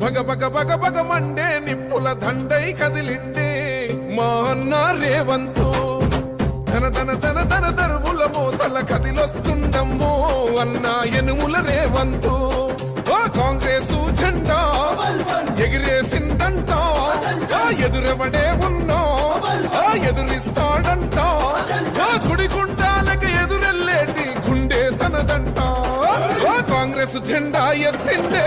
భగ భగ భగ భగ మండే నిప్పుల దండై కదిలిండే మా అన్న రేవంతు. ధన ధన ధన ధన దరువుల మోతల కదిలొస్తుండమ్మో అన్న ఎనుముల రేవంతు. కాంగ్రెస్ జెండా ఎగిరేసిందంట. ఎదురెవడే ఉన్నా. ఎదురిస్తాడంట. గుడిగుండాలకు సుడిగుండాలకి ఎదురెల్లేటి గుండె తనదంట. కాంగ్రెస్ జెండా ఎత్తిండే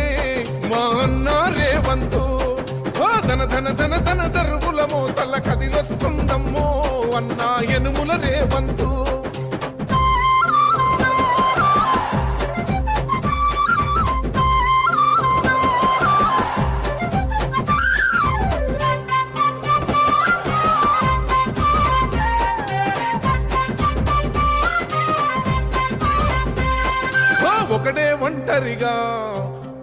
వా అన్న రేవంతు. ఓ ధన ధన ధన ధన దరువులమో తల కదిలొస్తుందమ్మో అన్నా ఎనుముల రేవంతు. ఒకడే ఒంటరిగా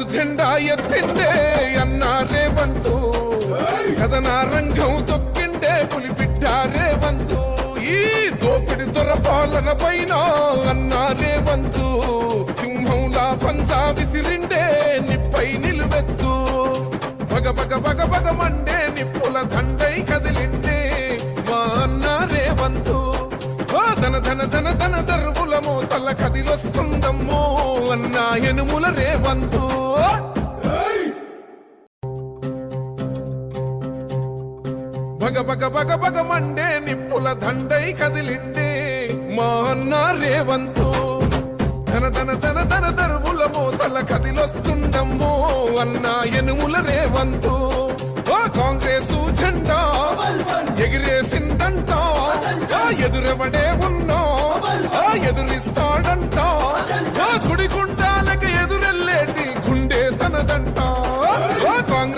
కాంగ్రెస్ జెండా ఎత్తిండే అన్నారే వంతు. కథన రంగం తొక్కిండే పులిబిడ్డ వంతు. ఈ దోపిడి దొర పాలన పైన అన్నారే వంతు. సింహంలా పంజా విసిరిండే నిప్పై నిలువెత్తు. బగ బగ బగ బగ మండే నిప్పుల దండై కదిలిండే మా అన్నారే వంతు. ఓ ధన ధన ధన ధన మోతల కదిలొస్తుందమ్మో అన్న ఎనుముల రేవంతు. బగ బగ బగ బగ మండే నిప్పుల దండై కదిలిండే మా అన్న రేవంతు. ధన ధన ధన ధన దరువుల మోతల కదిలొస్తుండమ్మో అన్న ఎనుముల రేవంతు. కాంగ్రెస్ కాంగ్రెసు జెండా ఎగిరేసిందంట. ఎదురెవడే ఉన్నా? ఆ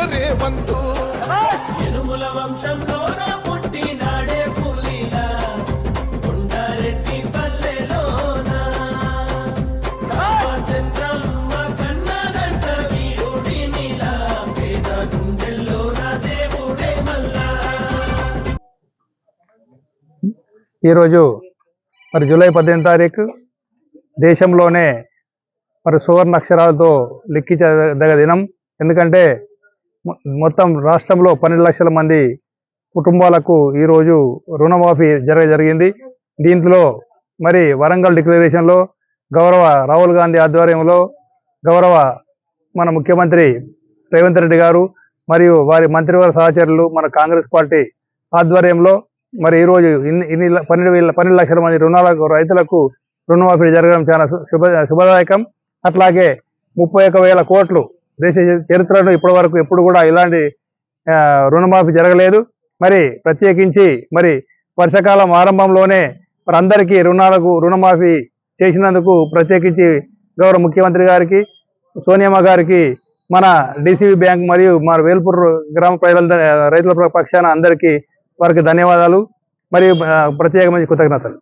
ఎనుముల రేవంతు. ఇనుముల వంశంలోన పుట్టినాడే పులిలా. కొండారెడ్డి పల్లెలోన. రామచంద్రమ్మ కన్నదంట వీరుడినిలా పేద గుండెల్లోన దేవుడే మల్లా. ఈరోజు మరి జూలై పద్దెనిమిది తారీఖు దేశంలోనే మరి సువర్ణ అక్షరాలతో లెక్కించదగ దినం. ఎందుకంటే మొత్తం రాష్ట్రంలో పన్నెండు లక్షల మంది కుటుంబాలకు ఈరోజు రుణమాఫీ జరగ జరిగింది. దీంట్లో మరి వరంగల్ డిక్లరేషన్లో గౌరవ రాహుల్ గాంధీ ఆధ్వర్యంలో గౌరవ మన ముఖ్యమంత్రి రేవంత్ రెడ్డి గారు మరియు వారి మంత్రివర్గ సహచరులు మన కాంగ్రెస్ పార్టీ ఆధ్వర్యంలో మరి ఈరోజు ఇన్ని ఇన్ని పన్నెండు వేల పన్నెండు లక్షల మంది రుణాలకు రైతులకు రుణమాఫీ జరగడం చాలా శుభ శుభదాయకం. అట్లాగే ముప్పై ఒక వేల కోట్లు దేశ చరిత్రలో ఇప్పటి వరకు ఎప్పుడు కూడా ఇలాంటి రుణమాఫీ జరగలేదు. మరి ప్రత్యేకించి మరి వర్షాకాలం ఆరంభంలోనే మరి అందరికీ రుణాలకు రుణమాఫీ చేసినందుకు ప్రత్యేకించి గౌరవ ముఖ్యమంత్రి గారికి సోనియామ్మ గారికి మన డిసిబి బ్యాంక్ మరియు మన వేల్పూర్ గ్రామ ప్రజల రైతుల పక్షాన అందరికీ వారికి ధన్యవాదాలు. మరియు ప్రత్యేకమైన కృతజ్ఞతలు.